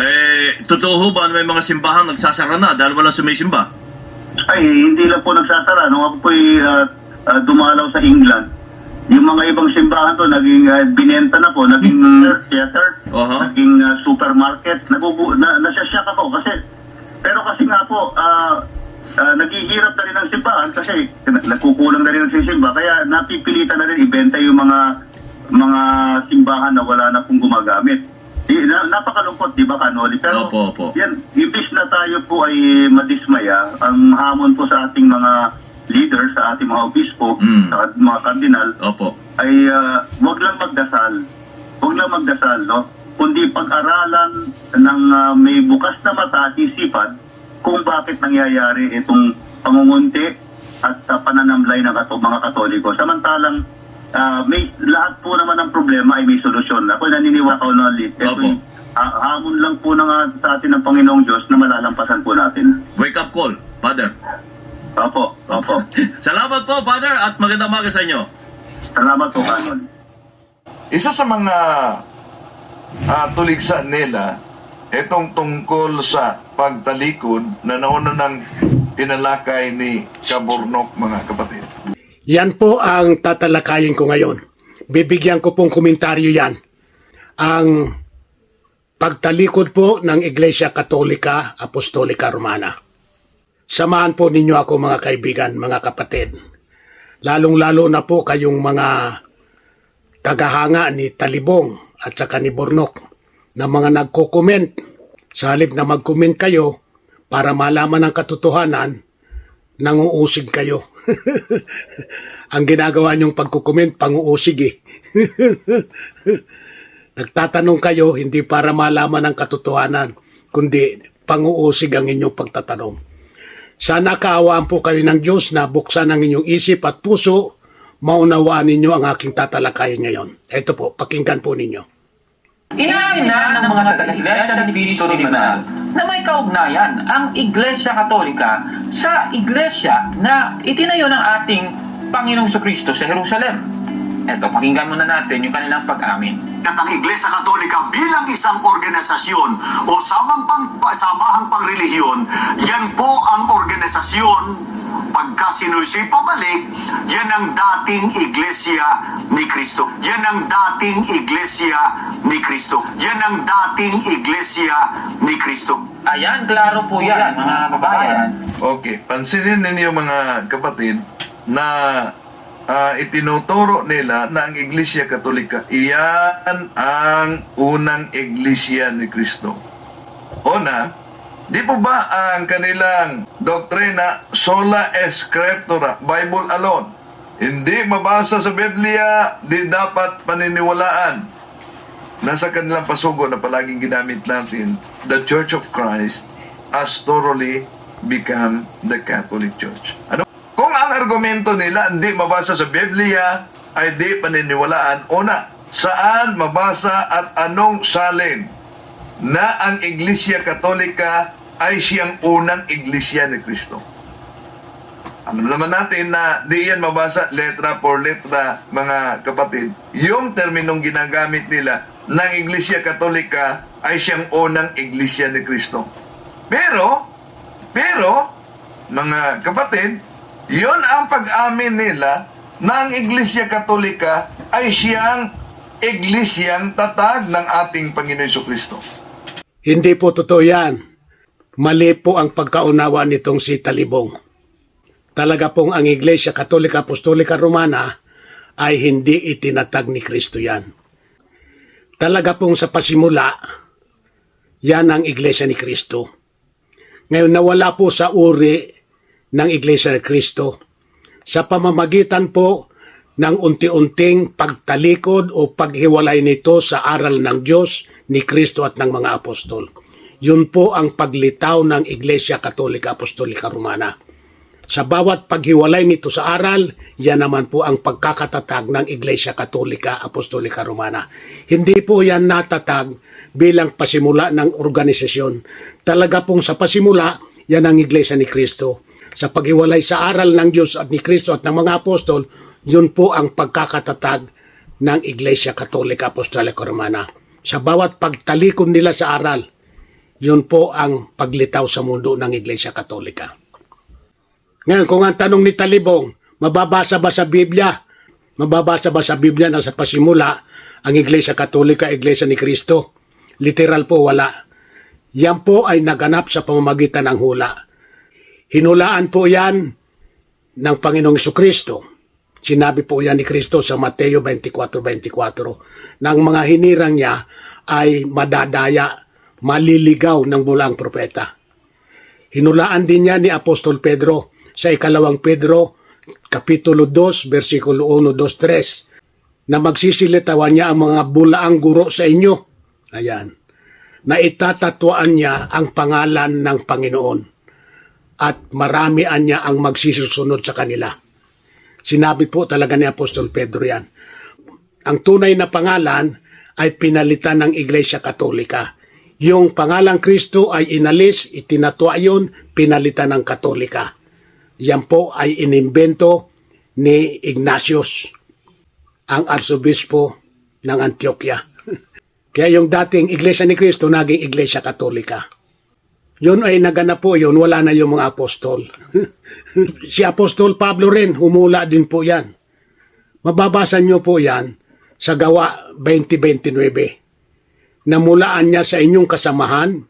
Eh, totoo ho ba na may mga simbahan nagsasara na dahil walang sumisimba? Ay, hindi lang po nagsasara. Nung ako po dumalaw sa England, yung mga ibang simbahan to naging ah, binenta na po, naging theater, Aha. naging ah, supermarket. Nagugu na, nasyasyak ako kasi pero kasi nga po, ah, ah, naghihirap na rin ang simbahan kasi nagkukulang na rin ang sisimba kaya napipilitan na rin ibenta yung mga mga simbahan na wala na pong gumagamit. Di- Na, napakalungkot, di ba, Kanoli? Pero Opo, opo. yan, imbis na tayo po ay madismaya, ang hamon po sa ating mga leaders, sa ating mga obispo, Mm. sa mga kardinal, Opo. ay ah, wag lang magdasal. Wag lang magdasal, no? Kundi pag-aralan ng ah, may bukas na mata at isipan kung bakit nangyayari itong pangungunti at ah, pananamlay ng kato, mga katoliko. Samantalang ah, may lahat po naman ng problema ay may solusyon. Ako naniniwala ko na ito Opo. hamon lang po ng, ah, sa atin ng Panginoong Diyos na malalampasan po natin. Wake up call, Father. Opo, opo. Salamat po, Father, at magandang umaga sa inyo. Salamat po, Kanon. Isa sa mga uh, tuligsa nila, itong tungkol sa pagtalikod na nauna ng pinalakay ni Kaburnok, mga kapatid. Yan po ang tatalakayin ko ngayon. Bibigyan ko pong komentaryo yan. Ang pagtalikod po ng Iglesia Katolika Apostolika Romana. Samahan po ninyo ako mga kaibigan, mga kapatid. Lalong-lalo na po kayong mga tagahanga ni Talibong at saka ni Bornok na mga nagko-comment. Sa halip na mag-comment kayo para malaman ang katotohanan, nanguusig kayo. ang ginagawa niyong pagkukomment, panguusig eh. Nagtatanong kayo hindi para malaman ang katotohanan, kundi panguusig ang inyong pagtatanong. Sana kaawaan po kayo ng Diyos na buksan ang inyong isip at puso, maunawaan ninyo ang aking tatalakayin ngayon. Ito po, pakinggan po ninyo. Inamin na ng mga taga-iglesia ni Cristo ni Manal na may kaugnayan ang Iglesia Katolika sa iglesia na itinayo ng ating Panginoong Kristo sa Jerusalem. Eto, pakinggan muna natin yung kanilang pag-amin. at ang Iglesia Katolika bilang isang organisasyon o samang pang, samahang pangrelihiyon, yan po ang organisasyon pagka sinusi pabalik, yan ang dating Iglesia ni Kristo. Yan ang dating Iglesia ni Kristo. Yan ang dating Iglesia ni Kristo. Ayan, klaro po yan, mga kababayan. Okay, pansinin ninyo mga kapatid na ah, itinuturo nila na ang Iglesia Katolika, iyan ang unang Iglesia ni Kristo. Una, di po ba ang kanilang doktrina sola scriptura, Bible alone, hindi mabasa sa Biblia, di dapat paniniwalaan. Nasa kanilang pasugo na palaging ginamit natin, the Church of Christ has thoroughly become the Catholic Church. Ano? Argumento nila hindi mabasa sa Biblia, ay di paniniwalaan. Una, saan mabasa at anong salin na ang Iglesia Katolika ay siyang unang Iglesia ni Kristo? Alam naman natin na di yan mabasa letra por letra, mga kapatid. Yung terminong ginagamit nila ng Iglesia Katolika ay siyang unang Iglesia ni Kristo. Pero, pero, mga kapatid, yon ang pag-amin nila na ang Iglesia Katolika ay siyang Iglesyang tatag ng ating Panginoon Kristo. Hindi po totoo yan. Mali po ang pagkaunawa nitong si Talibong. Talaga pong ang Iglesia Katolika Apostolika Romana ay hindi itinatag ni Kristo yan. Talaga pong sa pasimula, yan ang Iglesia ni Kristo. Ngayon nawala po sa uri ng Iglesia ni Kristo sa pamamagitan po ng unti-unting pagtalikod o paghiwalay nito sa aral ng Diyos, ni Kristo at ng mga apostol. Yun po ang paglitaw ng Iglesia Katolika Apostolika Romana. Sa bawat paghiwalay nito sa aral, yan naman po ang pagkakatatag ng Iglesia Katolika Apostolika Romana. Hindi po yan natatag bilang pasimula ng organisasyon. Talaga pong sa pasimula, yan ang Iglesia ni Kristo. Sa paghiwalay sa aral ng Diyos at ni Kristo at ng mga apostol, yun po ang pagkakatatag ng Iglesia Katolika Apostolika Romana. sa bawat pagtalikod nila sa aral, yun po ang paglitaw sa mundo ng Iglesia Katolika. Ngayon, kung ang tanong ni Talibong, mababasa ba sa Biblia? Mababasa ba sa Biblia na sa pasimula ang Iglesia Katolika, Iglesia ni Kristo? Literal po, wala. Yan po ay naganap sa pamamagitan ng hula. Hinulaan po yan ng Panginoong Kristo. Sinabi po yan ni Kristo sa Mateo 24:24 na ang mga hinirang niya ay madadaya, maliligaw ng bulang propeta. Hinulaan din niya ni Apostol Pedro sa ikalawang Pedro, Kapitulo 2, versikulo 1, 2, 3, na magsisilitawan niya ang mga bulaang guro sa inyo. Ayan. Na itatatwaan niya ang pangalan ng Panginoon at maramian niya ang magsisusunod sa kanila. Sinabi po talaga ni Apostol Pedro yan. Ang tunay na pangalan ay pinalitan ng Iglesia Katolika. Yung pangalang Kristo ay inalis, itinatwa yun, pinalitan ng Katolika. Yan po ay inimbento ni Ignatius, ang arsobispo ng Antioquia. Kaya yung dating Iglesia ni Kristo naging Iglesia Katolika. Yun ay naganap po yun, wala na yung mga apostol. si Apostol Pablo rin, humula din po yan. Mababasa nyo po yan sa gawa 2029. Namulaan niya sa inyong kasamahan,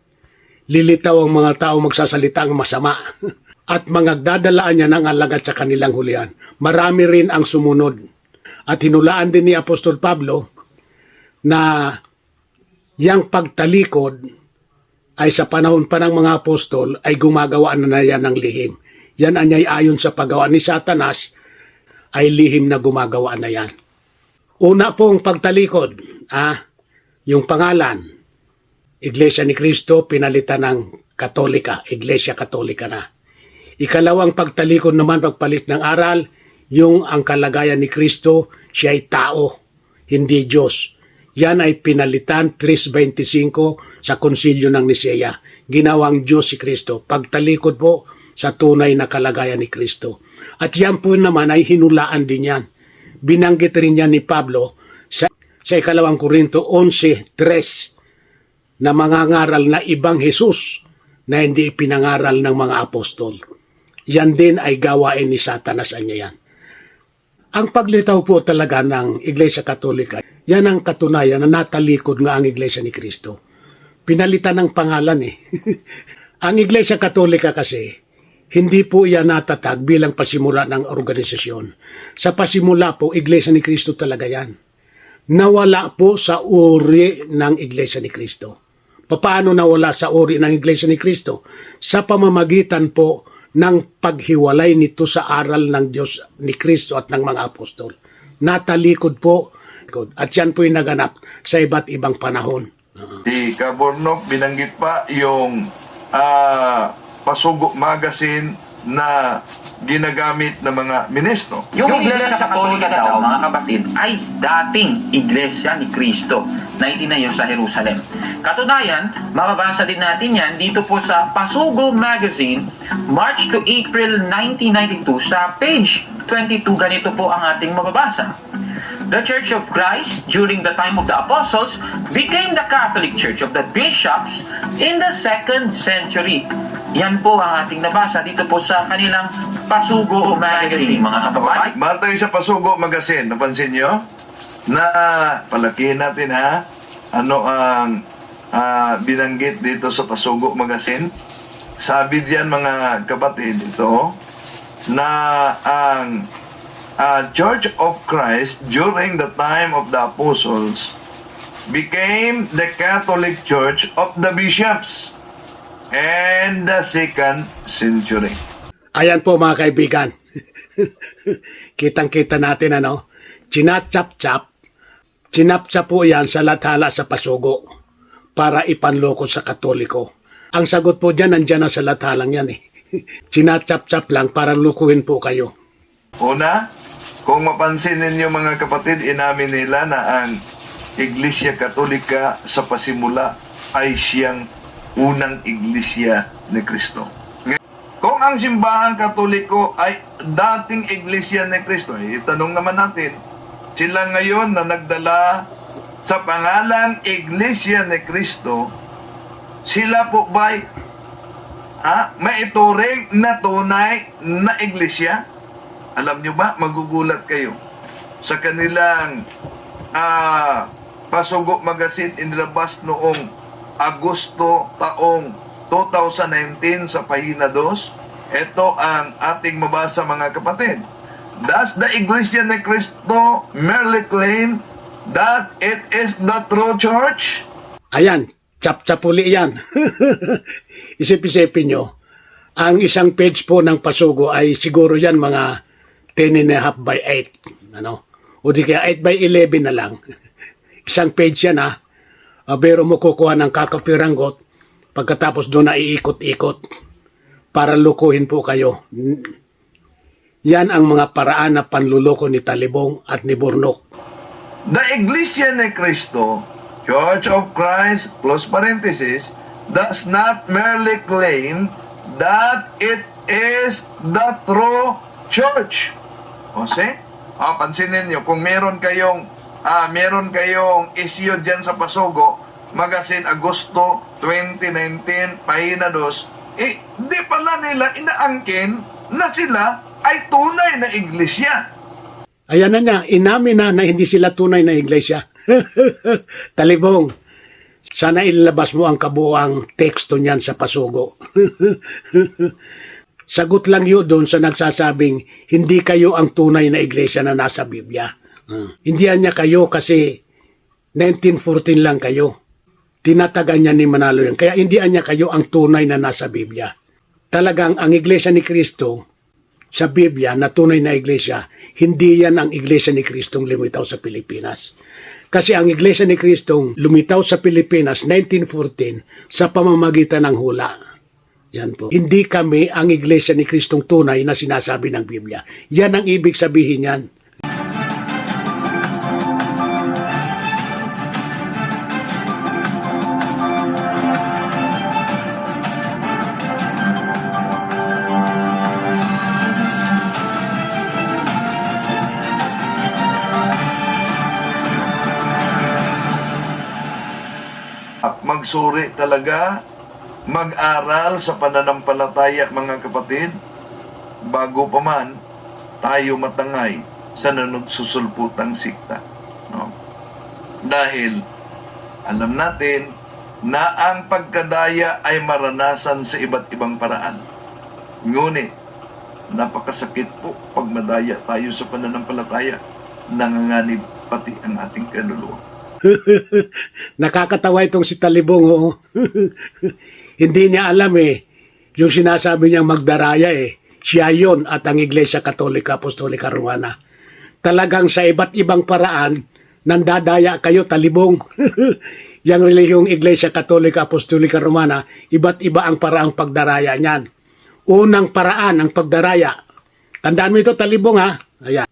lilitaw ang mga tao magsasalita ang masama at magdadalaan niya ng alagad sa kanilang hulihan. Marami rin ang sumunod. At hinulaan din ni Apostol Pablo na yang pagtalikod ay sa panahon pa ng mga apostol ay gumagawa na na yan ng lihim. Yan anyay ayon sa paggawa ni Satanas ay lihim na gumagawa na yan. Una pong pagtalikod, ah, yung pangalan, Iglesia ni Cristo pinalitan ng Katolika, Iglesia Katolika na. Ikalawang pagtalikod naman pagpalit ng aral, yung ang kalagayan ni Kristo, siya ay tao, hindi Diyos. Yan ay pinalitan 3.25 sa konsilyo ng Nisea. Ginawang Diyos si Kristo. Pagtalikod po sa tunay na kalagayan ni Kristo. At yan po naman ay hinulaan din yan. Binanggit rin yan ni Pablo sa, sa ikalawang Korinto 11.3 na mangangaral na ibang Jesus na hindi ipinangaral ng mga apostol. Yan din ay gawain ni Satanas anya yan. Ang paglitaw po talaga ng Iglesia Katolika, yan ang katunayan na natalikod nga ang Iglesia ni Kristo. Pinalitan ng pangalan eh. ang Iglesia Katolika kasi, hindi po yan natatag bilang pasimula ng organisasyon. Sa pasimula po, Iglesia ni Kristo talaga yan. Nawala po sa uri ng Iglesia ni Kristo. Paano nawala sa uri ng Iglesia ni Kristo? Sa pamamagitan po ng paghiwalay nito sa aral ng Diyos ni Kristo at ng mga apostol. Natalikod po at yan po yung naganap sa iba't ibang panahon. Si Kabornok binanggit pa yung ah, Pasugo Magazine na ginagamit ng mga ministro. Yung Iglesia Katolika daw, mga kapatid, ay dating Iglesia ni Kristo na itinayo sa Jerusalem. Katunayan, mababasa din natin yan dito po sa Pasugo Magazine, March to April 1992 sa page 22. Ganito po ang ating mababasa. The Church of Christ during the time of the apostles became the Catholic Church of the bishops in the second century. Yan po ang ating nabasa dito po sa kanilang Pasugo Magazine, mga kapatid. Matay sa Pasugo Magazine, napansin nyo? Na palakihin natin ha, ano ang ah, binanggit dito sa Pasugo Magazine? Sabi diyan mga kapatid ito na ang ah, Church of Christ during the time of the apostles became the Catholic Church of the bishops and the second century. Ayan po mga kaibigan. Kitang-kita natin ano, chinachap-chap, chinapchap po yan sa lathala sa pasugo para ipanloko sa katoliko. Ang sagot po dyan, nandyan na sa lathalang yan eh. Chinachap-chap lang para lukuhin po kayo. Una, kung mapansin ninyo mga kapatid, inamin nila na ang Iglesia Katolika sa pasimula ay siyang unang iglesia ni Kristo. Kung ang simbahang katoliko ay dating iglesia ni Kristo, eh, itanong naman natin, sila ngayon na nagdala sa pangalang Iglesia ni Kristo, sila po ba'y ah, maituring na tunay na iglesia? Alam nyo ba, magugulat kayo sa kanilang ah, Pasugo Magazine inilabas noong Agosto taong 2019 sa pahina 2. Ito ang ating mabasa mga kapatid. Does the Iglesia ni Cristo merely claim that it is the true church? Ayan, chap-chapuli yan. Isip-isipin nyo, ang isang page po ng pasugo ay siguro yan mga 10 and a half by 8. Ano? O di kaya 8 by 11 na lang. Isang page yan ha. Uh, pero mo kukuha ng kakapiranggot pagkatapos doon na iikot-ikot para lukuhin po kayo. Yan ang mga paraan na panluloko ni Talibong at ni Burnok. The Iglesia ni Cristo, Church of Christ, close parenthesis, does not merely claim that it is the true church. O see? Ah, pansinin nyo, kung meron kayong ah, meron kayong issue dyan sa Pasugo, Magazine Agosto 2019, pahina 2, eh, di pala nila inaangkin na sila ay tunay na iglesia. Ayan na nga, inamin na na hindi sila tunay na iglesia. Talibong, sana ilabas mo ang kabuang teksto niyan sa pasugo. Sagot lang yun doon sa nagsasabing hindi kayo ang tunay na iglesia na nasa Biblia. Uh, hindi niya kayo kasi 1914 lang kayo. Tinatagan niya ni Manalo yun. Kaya hindi niya kayo ang tunay na nasa Biblia. Talagang ang iglesia ni Kristo sa Biblia na tunay na iglesia, hindi yan ang iglesia ni Kristong lumitaw sa Pilipinas. Kasi ang iglesia ni Kristong lumitaw sa Pilipinas 1914 sa pamamagitan ng hula. Yan po. Hindi kami ang iglesia ni Kristong tunay na sinasabi ng Biblia. Yan ang ibig sabihin yan. at magsuri talaga, mag-aral sa pananampalataya mga kapatid, bago pa man tayo matangay sa nanugsusulputang sikta. No? Dahil alam natin na ang pagkadaya ay maranasan sa iba't ibang paraan. Ngunit, napakasakit po pag madaya tayo sa pananampalataya, nanganganib pati ang ating kaluluwa. Nakakatawa itong si Talibong, oo. Hindi niya alam eh. Yung sinasabi niyang magdaraya eh. Siya yon at ang Iglesia Katolika Apostolika Romana. Talagang sa iba't ibang paraan, nandadaya kayo, Talibong. Yang relihiyong Iglesia Katolika Apostolika Romana, iba't iba ang paraang pagdaraya niyan. Unang paraan ang pagdaraya. Tandaan mo ito, Talibong ha. Ayan.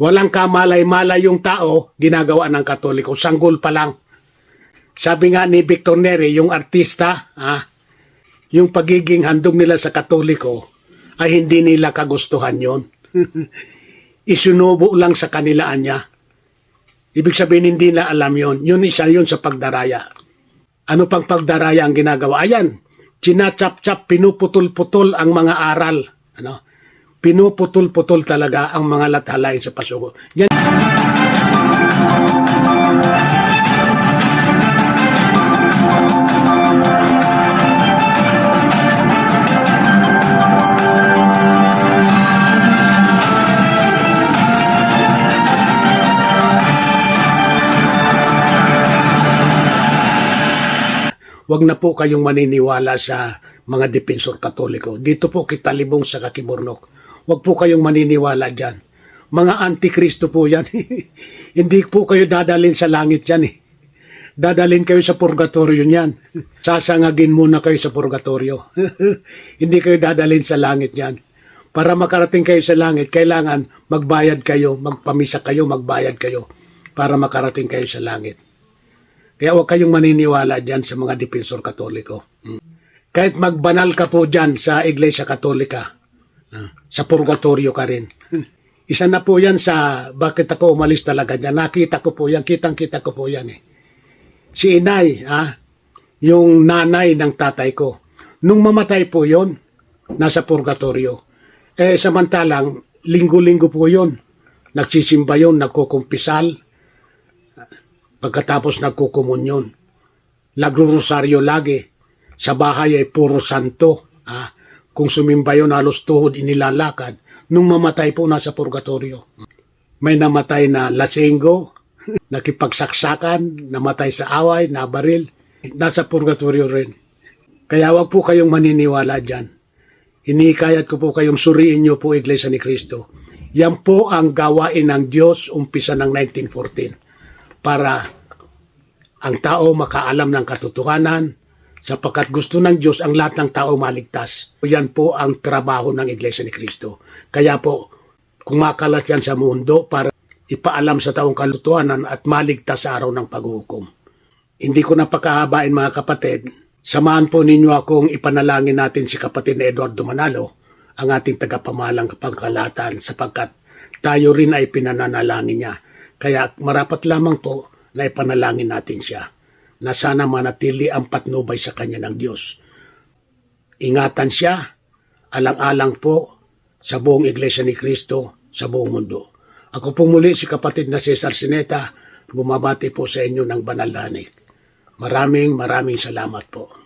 Walang kamalay-malay yung tao, ginagawa ng Katoliko. Sanggol pa lang. Sabi nga ni Victor Neri, yung artista, ah, yung pagiging handog nila sa Katoliko ay hindi nila kagustuhan yon. Isunubo lang sa kanilaan niya. Ibig sabihin hindi na alam yon. Yun isa yun sa pagdaraya. Ano pang pagdaraya ang ginagawa? Ayan, chinachap-chap, pinuputol-putol ang mga aral. Ano? Pinuputol-putol talaga ang mga lathalay sa pasugo. Yan Huwag na po kayong maniniwala sa mga depensor katoliko. Dito po kita libong sa kakiburnok. Huwag po kayong maniniwala dyan. Mga antikristo po yan. Hindi po kayo dadalin sa langit yan eh. Dadalin kayo sa purgatorio niyan. Sasangagin muna kayo sa purgatorio. Hindi kayo dadalin sa langit yan. Para makarating kayo sa langit, kailangan magbayad kayo, magpamisa kayo, magbayad kayo para makarating kayo sa langit. Kaya huwag kayong maniniwala dyan sa mga depensor katoliko. Mm. Kahit magbanal ka po dyan sa Iglesia Katolika, ah, sa purgatorio ka rin. Isa na po yan sa bakit ako umalis talaga dyan. Nakita ko po yan, kitang kita ko po yan eh. si inay, ah, yung nanay ng tatay ko. Nung mamatay po yon nasa purgatorio. Eh, samantalang, linggo-linggo po yon Nagsisimba yon nagkukumpisal, pagkatapos nagkukumunyon. Nagrurosaryo lagi. Sa bahay ay puro santo. Ah, kung sumimba yun, halos tuhod inilalakad. Nung mamatay po nasa purgatorio. May namatay na lasinggo, nakipagsaksakan, namatay sa away, nabaril. Nasa purgatorio rin. Kaya wag po kayong maniniwala dyan. Hinikayat ko po kayong suriin niyo po Iglesia ni Cristo. Yan po ang gawain ng Diyos umpisa ng 1914 para ang tao makaalam ng katotohanan sapagkat gusto ng Diyos ang lahat ng tao maligtas. Yan po ang trabaho ng Iglesia ni Cristo. Kaya po, kumakalat yan sa mundo para ipaalam sa taong katotohanan at maligtas sa araw ng paghuhukom. Hindi ko napakahabain mga kapatid. Samahan po ninyo akong ipanalangin natin si kapatid na Eduardo Manalo, ang ating tagapamalang kapangkalatan sapagkat tayo rin ay pinananalangin niya. Kaya marapat lamang po na ipanalangin natin siya na sana manatili ang patnubay sa kanya ng Diyos. Ingatan siya, alang-alang po sa buong Iglesia ni Kristo sa buong mundo. Ako po muli si kapatid na Cesar Sineta, bumabati po sa inyo ng banal na. Maraming maraming salamat po.